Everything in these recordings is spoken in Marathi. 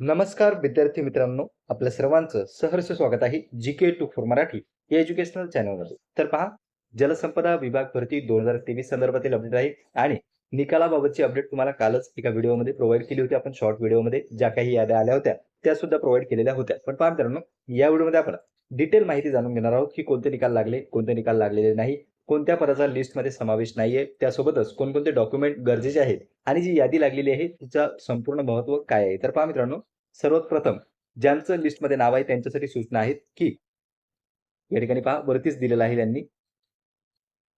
नमस्कार विद्यार्थी मित्रांनो आपल्या सर्वांचं सहर्ष स्वागत आहे G K two four Marathi या एज्युकेशनल चॅनलमध्ये तर पहा जलसंपदा विभाग भरती दोन हजार तेवीस संदर्भातील अपडेट आहे आणि निकालाबाबतची अपडेट तुम्हाला कालच एका व्हिडिओमध्ये प्रोव्हाइड केली होती. आपण शॉर्ट व्हिडिओमध्ये ज्या काही याद्या आल्या होत्या त्या सुद्धा प्रोव्हाइड केलेल्या होत्या. पण पहा मित्रांनो या व्हिडिओमध्ये आपण डिटेल माहिती जाणून घेणार आहोत की कोणते निकाल लागले कोणते निकाल लागलेले नाही. कोणत्या पदाचा लिस्टमध्ये समावेश नाहीये त्यासोबतच कोणकोणते डॉक्युमेंट गरजेचे आहेत आणि जी यादी लागलेली आहे तिचं संपूर्ण महत्त्व काय आहे? तर पहा मित्रांनो सर्वात प्रथम ज्यांचं लिस्टमध्ये नाव आहे त्यांच्यासाठी सूचना आहेत की या ठिकाणी पहा वरतीच दिलेलं आहे त्यांनी.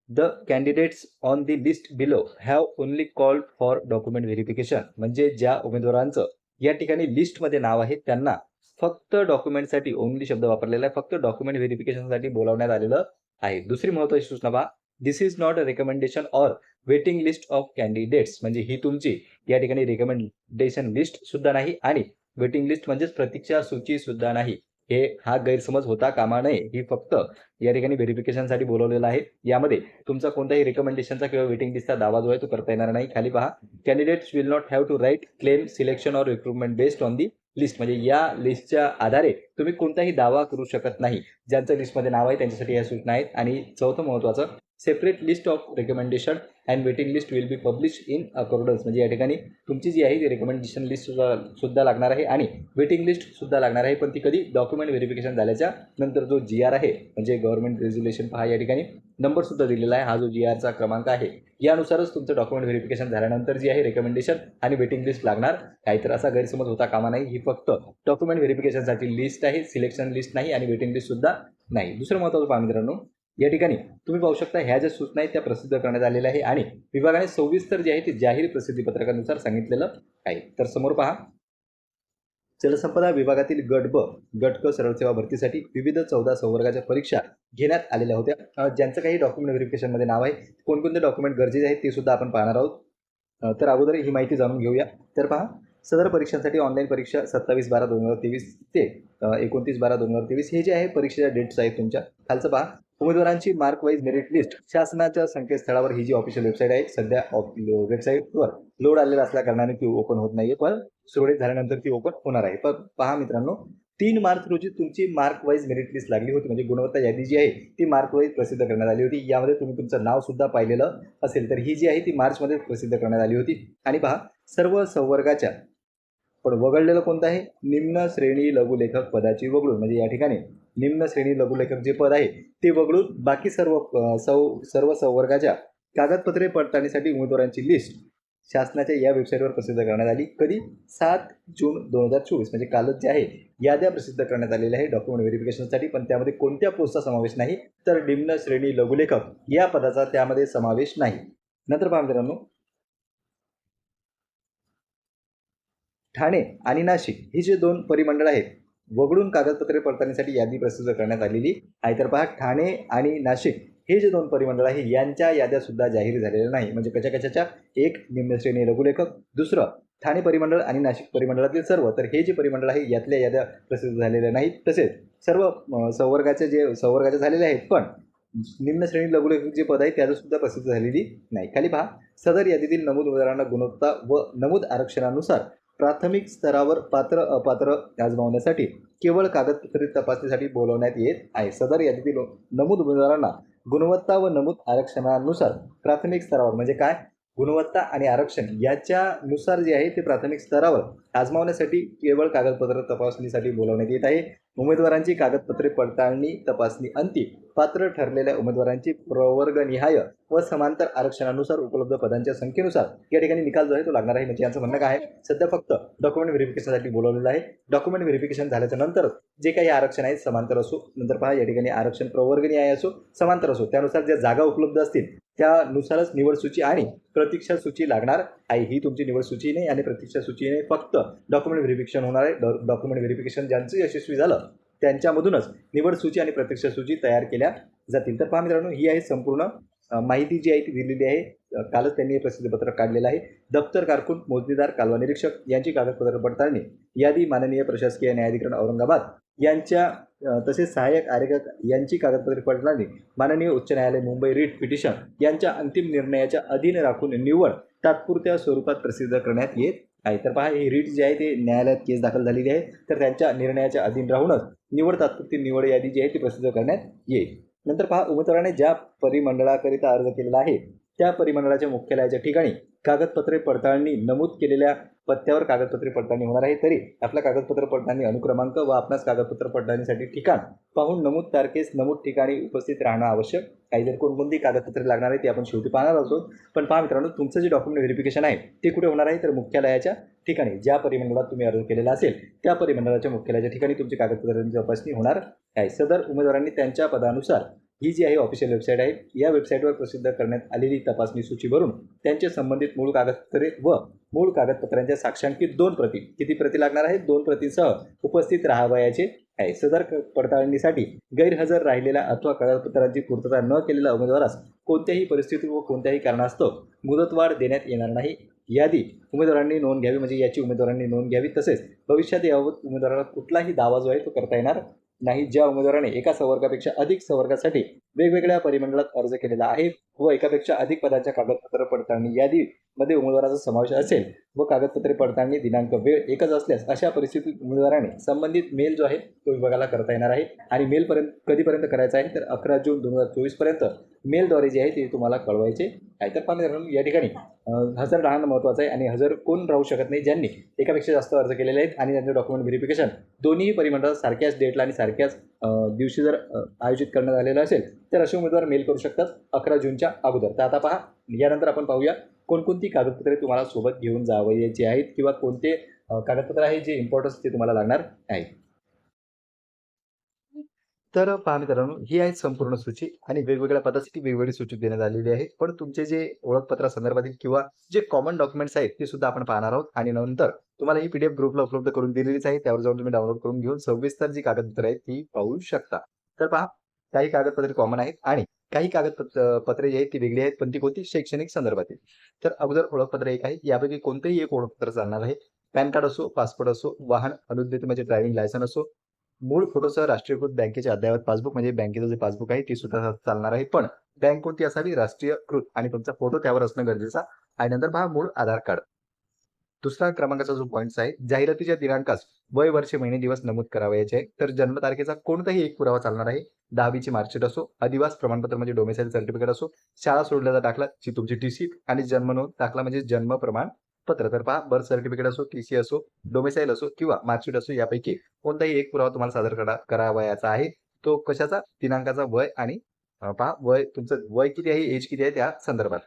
The candidates on the list below have only called for document verification म्हणजे ज्या उमेदवारांचं या ठिकाणी लिस्टमध्ये नाव आहे त्यांना फक्त डॉक्युमेंटसाठी ओनली शब्द वापरलेला आहे. फक्त डॉक्युमेंट व्हेरिफिकेशनसाठी बोलावण्यात आलेलं आहे दुसरी महत्वाची सूचना पहा. This is not a recommendation or waiting list of candidates म्हणजे ही तुमची या ठिकाणी रेकमेंडेशन लिस्ट सुद्धा नाही आणि वेटिंग लिस्ट म्हणजेच प्रतीक्षा सूची सुद्धा नाही. हे हा गैरसमज होता कामा नये. ही फक्त या ठिकाणी व्हेरिफिकेशनसाठी बोलवलेलं आहे. यामध्ये तुमचा कोणताही रेकमेंडेशनचा किंवा वेटिंग लिस्टचा दावा जो आहे तो करता येणार नाही. खाली पहा. Candidates will not have to right claim selection or recruitment based on the list म्हणजे या लिस्टच्या आधारे तुम्ही कोणताही दावा करू शकत नाही. ज्यांचं लिस्टमध्ये नाव आहे त्यांच्यासाठी या सूचना आहेत आणि चौथं महत्त्वाचं separate list of recommendation and waiting list will be publish in accordance म्हणजे या ठिकाणी तुमची जी आहे ती रेकमेंडेशन लिस्ट सुद्धा सुद्धा लागणार आहे आणि वेटिंग लिस्ट सुद्धा लागणार आहे. पण ती कधी डॉक्युमेंट व्हेरिफिकेशन झाल्याच्यानंतर जो जी आर आहे म्हणजे गव्हर्नमेंट रेझोल्युशन पहा या ठिकाणी. नंबर सुद्धा दिलेला आहे. हा जो जी आरचा क्रमांक आहे यानुसारच तुमचं डॉक्युमेंट व्हेरिफिकेशन झाल्यानंतर जी आहे रेकमेंडेशन आणि वेटिंग लिस्ट लागणार. काहीतर असा गैरसमज होता कामा नाही ही फक्त डॉक्युमेंट व्हेरिफिकेशनसाठी लिस्ट आहे सिलेक्शन लिस्ट नाही आणि वेटिंग लिस्ट सुद्धा नाही. दुसरं महत्त्वाचं पहा मित्रांनो या ठिकाणी तुम्ही पाहू शकता ह्या ज्या सूचना आहेत त्या प्रसिद्ध करण्यात आलेल्या आहे आणि विभागाने सविस्तर जे आहे ते जाहीर प्रसिद्धी पत्रकानुसार सांगितलेलं आहे. तर समोर पहा जलसंपदा विभागातील गट ब गट क सरळ सेवा भरतीसाठी विविध चौदा संवर्गाच्या परीक्षा घेण्यात आलेल्या होत्या. ज्यांचं काही डॉक्युमेंट व्हेरिफिकेशनमध्ये नाव आहे कोणकोणते डॉक्युमेंट गरजेचे आहेत ते सुद्धा आपण पाहणार आहोत. तर अगोदर ही माहिती जाणून घेऊया. तर पहा सदर परीक्षांसाठी ऑनलाईन परीक्षा सत्तावीस बारा दोन हजार तेवीस ते एकोणतीस बारा दोन हजार तेवीस हे जे आहे परीक्षेच्या डेट्स आहेत तुमच्या. खालचं पहा उमेदवारांची मार्क वाईज मेरिट लिस्ट शासनाच्या संकेतस्थळावर ही जी ऑफिशियल वेबसाईट आहे सध्या वेबसाईटवर लोड आलेला असल्या कारणाने ती ओपन होत नाहीये. पण सुरळीत झाल्यानंतर ती ओपन होणार आहे. पण पहा मित्रांनो तीन मार्च रोजी तुमची मार्क वाईज मेरिट लिस्ट लागली होती म्हणजे गुणवत्ता यादी जी आहे ती मार्क वाईज प्रसिद्ध करण्यात आली होती. यामध्ये तुम्ही तुमचं नाव सुद्धा पाहिलेलं असेल तर ही जी आहे ती मार्चमध्ये प्रसिद्ध करण्यात आली होती. आणि पहा सर्व संवर्गाच्या पण वगळलेलं कोणतं आहे? निम्न श्रेणी लघुलेखक पदाची वगळून म्हणजे या ठिकाणी निम्न श्रेणी लघुलेखक जे पद आहे ते वगळून बाकी सर्व सौ सर्व संवर्गाच्या कागदपत्रे पडताळणीसाठी उमेदवारांची लिस्ट शासनाच्या या वेबसाईटवर प्रसिद्ध करण्यात आली. कधी? सात जून दोन हजार चोवीस. म्हणजे कालच जे आहे याद्या प्रसिद्ध करण्यात आलेल्या आहे डॉक्युमेंट व्हेरिफिकेशनसाठी पण त्यामध्ये कोणत्या पोस्टचा समावेश नाही? तर निम्न श्रेणी लघुलेखक या पदाचा त्यामध्ये समावेश नाही. नंतर पहा मित्रांनो. ठाणे आणि नाशिक ही जे दोन परिमंडळ आहेत वगळून कागदपत्रे पडताळणीसाठी यादी प्रसिद्ध करण्यात आलेली आहे. तर पहा ठाणे आणि नाशिक हे जे दोन परिमंडळ आहे यांच्या याद्या सुद्धा जाहीर झालेल्या नाही. म्हणजे कशा कशाच्या एक निम्नश्रेणी लघुलेखक दुसरं ठाणे परिमंडळ आणि नाशिक परिमंडळातील सर्व. तर हे जे परिमंडळ आहे यातल्या याद्या प्रसिद्ध झालेल्या नाहीत. तसेच सर्व संवर्गाचे जे संवर्गाचे झालेले आहेत पण निम्नश्रेणी लघुलेखक जे पद आहे त्याचं सुद्धा प्रसिद्ध झालेली नाही. खाली पहा. सदर यादीतील नमूद उमेदवारांना गुणवत्ता व नमूद आरक्षणानुसार प्राथमिक स्तरावर पात्र अपात्र आजमावण्यासाठी केवळ कागदपत्रे तपासणीसाठी बोलवण्यात येत आहे. सदर यादीतील नमूद उमेदवारांना गुणवत्ता व नमूद आरक्षणानुसार प्राथमिक स्तरावर म्हणजे काय? गुणवत्ता आणि आरक्षण याच्यानुसार जे आहे ते प्राथमिक स्तरावर आजमावण्यासाठी केवळ कागदपत्र तपासणीसाठी बोलावण्यात येत आहे. उमेदवारांची कागदपत्रे पडताळणी तपासणी अंती पात्र ठरलेल्या उमेदवारांची प्रवर्गनिहाय व समांतर आरक्षणानुसार उपलब्ध पदांच्या संख्येनुसार या ठिकाणी निकाल जो आहे तो लागणार आहे. म्हणजे यांचं म्हणणं काय आहे? सध्या फक्त डॉक्युमेंट व्हेरिफिकेशनसाठी बोलवलेलं आहे. डॉक्युमेंट व्हेरिफिकेशन झाल्याच्यानंतर जे काही आरक्षण आहे समांतर असो नंतर पहा या ठिकाणी आरक्षण प्रवर्गनिहाय असो समांतर असो त्यानुसार ज्या जागा उपलब्ध असतील त्यानुसारच निवड सूची आणि प्रतीक्षा सूची लागणार आहे. ही तुमची निवड सूची नाही आणि प्रतीक्षा सूची नाही फक्त डॉक्युमेंट व्हेरिफिकेशन होणार आहे. डॉक्युमेंट व्हेरिफिकेशन ज्यांचं यशस्वी झालं त्यांच्यामधूनच निवड सूची आणि प्रतीक्षा सूची तयार केल्या जातील. तर पहा मित्रांनो ही आहे संपूर्ण माहिती जी आहे ती दिलेली आहे. कालच त्यांनी हे प्रसिद्धपत्रक काढलेलं आहे. दप्तर कारकून मोजणीदार कालवा निरीक्षक यांची कागदपत्र पडताळणी यादी माननीय प्रशासकीय न्यायाधिकरण औरंगाबाद यांच्या तसेच सहाय्यक आरेखक यांची कागदपत्रे पडताळणी माननीय उच्च न्यायालय मुंबई रीट पिटिशन यांच्या अंतिम निर्णयाच्या अधीन राखून निवड तात्पुरत्या स्वरूपात प्रसिद्ध करण्यात येत आहे. तर पहा हे रीट जे आहे ते न्यायालयात केस दाखल झालेली आहे. तर त्यांच्या निर्णयाच्या अधीन राहूनच निवड तात्पुरती निवड यादी जी आहे ती प्रसिद्ध करण्यात येईल. नंतर पहा उमेदवाराने ज्या परिमंडळाकरिता अर्ज केलेला आहे त्या परिमंडळाच्या मुख्यालयाच्या ठिकाणी कागदपत्रे पडताळणी नमूद केलेल्या पत्त्यावर कागदपत्रे पडताळणी होणार आहे. तरी आपला कागदपत्र पडताळणी अनुक्रमांक व आपणास कागदपत्र पडताळणीसाठी ठिकाण पाहून नमूद तारखेस नमूद ठिकाणी उपस्थित राहणं आवश्यक. काही जर कोणकोणती कागदपत्रे लागणार आहे ती आपण शेवटी पाहणार आहोत. पण पहा मित्रांनो तुमचं जे डॉक्युमेंट व्हेरिफिकेशन आहे ते कुठे होणार आहे? तर मुख्यालयाच्या ठिकाणी ज्या परिमंडळात तुम्ही अर्ज केलेला असेल त्या परिमंडळाच्या मुख्यालयाच्या ठिकाणी तुमची कागदपत्रांची तपासणी होणार आहे. सदर उमेदवारांनी त्यांच्या पदानुसार ही जी आहे ऑफिशियल वेबसाईट आहे या वेबसाईटवर प्रसिद्ध करण्यात आलेली तपासणी सूची भरून त्यांचे संबंधित मूळ कागदपत्रे व मूळ कागदपत्रांच्या साक्षांकित दोन प्रती किती प्रती लागणार आहेत? दोन प्रतीसह उपस्थित राहावयाचे आहे. सदर पडताळणीसाठी गैरहजर राहिलेला अथवा कागदपत्रांची पूर्तता न केलेल्या उमेदवारास कोणत्याही परिस्थिती व कोणत्याही कारणास्तव मुदतवाढ देण्यात येणार नाही. यादी उमेदवारांनी नोंद घ्यावी म्हणजे याची उमेदवारांनी नोंद घ्यावी तसेच भविष्यात याबाबत उमेदवाराला कुठलाही दावा जो आहे तो करता येणार नाही ज्या उमेदवाराने एका संवर्गापेक्षा अधिक संवर्गासाठी वेगवेगळ्या परिमंडळात अर्ज केलेला आहे व एकापेक्षा अधिक पदांच्या कागदपत्र पडताळणी यादी मध्ये उमेदवाराचा समावेश असेल व कागदपत्रे पडताळणी दिनांक वेळ एकच असल्यास अशा परिस्थितीत उमेदवाराने संबंधित मेल जो आहे तो विभागाला करता येणार आहे. आणि मेलपर्यंत कधीपर्यंत करायचा आहे तर अकरा जून दोन हजार चोवीसपर्यंत मेलद्वारे जे आहे ते तुम्हाला कळवायचे. आहे तर पण या ठिकाणी हजर राहणं महत्त्वाचं आहे. आणि हजर कोण राहू शकत नाही ज्यांनी एकापेक्षा जास्त अर्ज केलेले आहेत आणि त्यांचे डॉक्युमेंट व्हेरिफिकेशन दोन्ही परिमंडळात सारख्याच डेटला आणि सारख्याच दिवशी जर आयोजित करण्यात आलेलं असेल तर असे उमेदवार मेल करू शकतात अकरा जूनच्या अगोदर. तर आता पहा यानंतर आपण पाहूया कोणकोणती कागदपत्रे तुम्हाला सोबत घेऊन जावयाची आहेत किंवा कोणते कागदपत्र आहे जे इम्पॉर्टन्स ते तुम्हाला लागणार आहे तर पहा मित्रांनो ही आहे संपूर्ण सूची आणि वेगवेगळ्या पदासाठी वेगवेगळी सूची देण्यात आलेली आहे. पण तुमचे जे ओळखपत्रासंदर्भातील किंवा जे कॉमन डॉक्युमेंट्स आहेत ते सुद्धा आपण पाहणार आहोत. आणि नंतर तुम्हाला ही पीडीएफ ग्रुपला उपलब्ध करून दिलेलीच आहे. त्यावर जाऊन तुम्ही डाउनलोड करून घेऊन सविस्तर जी कागदपत्रे आहेत ती पाहू शकता. तर पहा काही कागदपत्रे कॉमन आहेत. आणि काही कागदपत्र पत्रे जी आहेत ती वेगळी आहेत पण ती कोणती? शैक्षणिक संदर्भातील तर अगोदर ओळखपत्र एक आहे. यापैकी कोणतंही एक ओळखपत्र चालणार आहे. पॅन कार्ड असो पासपोर्ट असो वाहन अनुज्ञित म्हणजे ड्रायव्हिंग लायसन असो मूळ फोटोसह राष्ट्रीयकृत बँकेचे अद्ययावत पासबुक म्हणजे बँकेचं जे पासबुक आहे ती सुद्धा चालणार आहे. पण बँक कोणती असावी? राष्ट्रीयकृत आणि तुमचा फोटो त्यावर असणं गरजेचं आणि नंतर पहा मूळ आधार कार्ड. दुसरा क्रमांकाचा जो पॉईंट आहे जाहिरातीच्या दिनांकास वय वर्ष महिने दिवस नमूद करावयाचे आहे. तर जन्मतारखेचा कोणताही एक पुरावा चालणार आहे. दहावीची मार्कशीट असो अधिवास प्रमाणपत्र म्हणजे डोमेसाईल सर्टिफिकेट असो शाळा सोडल्याचा दाखला जी तुमची टीसी आणि जन्म नोंद दाखला म्हणजे जन्म प्रमाणपत्र. तर पहा बर्थ सर्टिफिकेट असो टीसी असो डोमेसाईल असो किंवा मार्कशीट असो यापैकी कोणताही एक पुरावा तुम्हाला सादर करा करावयाचा आहे. तो कशाचा? दिनांकाचा वय आणि पहा वय तुमचं वय किती आहे एज किती आहे त्या संदर्भात.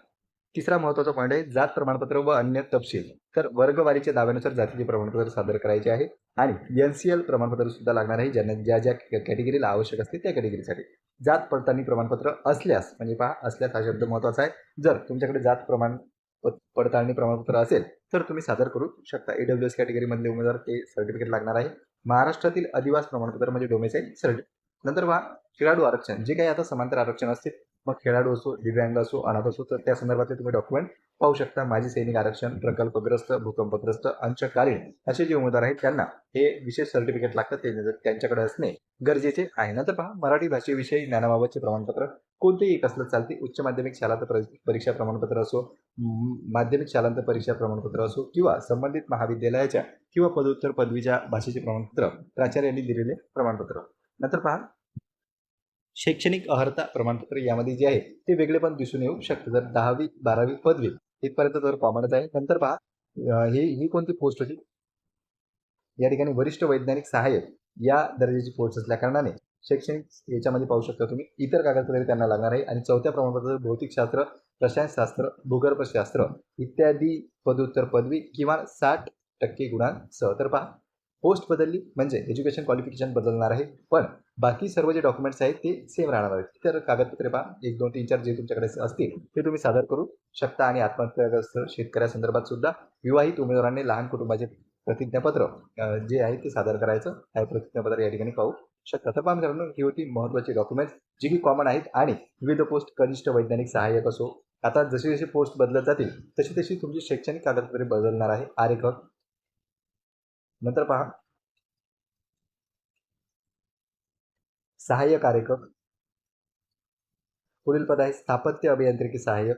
तिसरा महत्त्वाचा पॉईंट आहे जात प्रमाणपत्र व अन्य तपशील. तर वर्गवारीच्या दाव्यानुसार जातीचे प्रमाणपत्र सादर करायचे आहे आणि एन सी एल प्रमाणपत्र सुद्धा लागणार आहे ज्यांना ज्या ज्या कॅटेगरीला आवश्यक असते त्या कॅटेगरीसाठी जात पडताळणी प्रमाणपत्र असल्यास म्हणजे पहा असल्यास हा शब्द महत्त्वाचा आहे. जर तुमच्याकडे जात प्रमाण प- पडताळणी प्रमाणपत्र असेल तर तुम्ही सादर करू शकता. ई डब्ल्यू एस कॅटेगरीमधले उमेदवार ते सर्टिफिकेट लागणार आहे. महाराष्ट्रातील अधिवास प्रमाणपत्र म्हणजे डोमेसाईल सर्टिफिकेट नंतर पहा खेळाडू आरक्षण. जे काही आता समांतर आरक्षण असते मग खेळाडू असो दिव्यांग असो अनाथ असो तर त्या संदर्भातले तुम्ही डॉक्युमेंट पाहू शकता. माजी सैनिक आरक्षण प्रकल्पग्रस्त भूकंपग्रस्त अंशकालीन असे जे उमेदवार आहेत त्यांना हे विशेष सर्टिफिकेट लागतं ते त्यांच्याकडे असणे गरजेचे आहे नंतर पहा. मराठी भाषेविषयी ज्ञानाबाबतचे प्रमाणपत्र कोणतेही एक असलं चालते. उच्च माध्यमिक शालांत परीक्षा प्रमाणपत्र असो माध्यमिक शालांत परीक्षा प्रमाणपत्र असो किंवा संबंधित महाविद्यालयाच्या किंवा पदव्युत्तर पदवीच्या भाषेचे प्रमाणपत्र प्राचार्यांनी दिलेले प्रमाणपत्र. नंतर पहा शैक्षणिक अर्हता प्रमाणपत्र यामध्ये जे आहे ते वेगळे पण दिसून येऊ शकते. जर दहावी बारावी पदवी इथपर्यंत तर कॉमनच आहे नंतर पहा हे ही ही कोणती पोस्ट होती? या ठिकाणी वरिष्ठ वैज्ञानिक सहाय्यक या दर्जाची पोस्ट असल्या कारणाने शैक्षणिक याच्यामध्ये पाहू शकता तुम्ही इतर कागदपत्रे त्यांना लागणार आहे. आणि चौथ्या प्रमाणपत्र भौतिकशास्त्र रसायनशास्त्र भूगर्भशास्त्र इत्यादी पदोत्तर पदवी किंवा साठ टक्के गुणांसह. तर पहा पोस्ट बदलली म्हणजे एज्युकेशन क्वालिफिकेशन बदलणार आहे. पण बाकी सर्व जे डॉक्युमेंट्स आहेत ते सेम राहणार आहेत. इतर कागदपत्रे पहा. एक दोन तीन चार जे तुमच्याकडे असतील ते तुम्ही सादर करू शकता. आणि आत्महत्याग्रस्त शेतकऱ्यासंदर्भात सुद्धा विवाहित उमेदवारांनी लहान कुटुंबाचे प्रतिज्ञापत्र जे आहे ते सादर करायचं. आहे प्रतिज्ञापत्र या ठिकाणी पाहू शकता. तर पहा मित्रांनो ही होती महत्वाची डॉक्युमेंट्स जी की कॉमन आहेत आणि विविध पोस्ट कनिष्ठ वैज्ञानिक सहाय्यक असो. आता जशी जशी पोस्ट बदलत जातील तशी तशी तुमची शैक्षणिक कागदपत्रे बदलणार आहे. आरेखक. नंतर पहा सहाय्य कार्यक्रम. पुढील पद आहे स्थापत्य अभियांत्रिकी सहाय्यक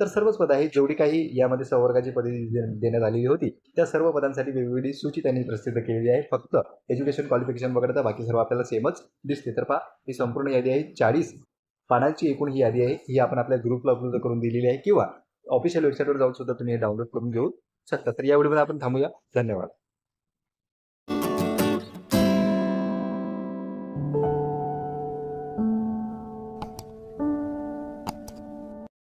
तर सर्वच पद आहेत जेवढी काही यामध्ये संवर्गाची पदे दे- देण्यात आलेली होती त्या सर्व पदांसाठी वेगवेगळी सूची त्यांनी प्रसिद्ध केलेली आहे. फक्त एज्युकेशन क्वालिफिकेशन वगैरे तर बाकी सर्व आपल्याला सेमच दिसते. तर पहा ही संपूर्ण यादी आहे. चाळीस पानांची एकूण ही यादी आहे. ही आपण आपल्या ग्रुपला उपलब्ध करून दिलेली आहे. किंवा ऑफिशियल वेबसाईटवर जाऊन सुद्धा तुम्ही हे डाउनलोड करून घेऊ शकता. तर या व्हिडिओमध्ये आपण थांबूया. धन्यवाद.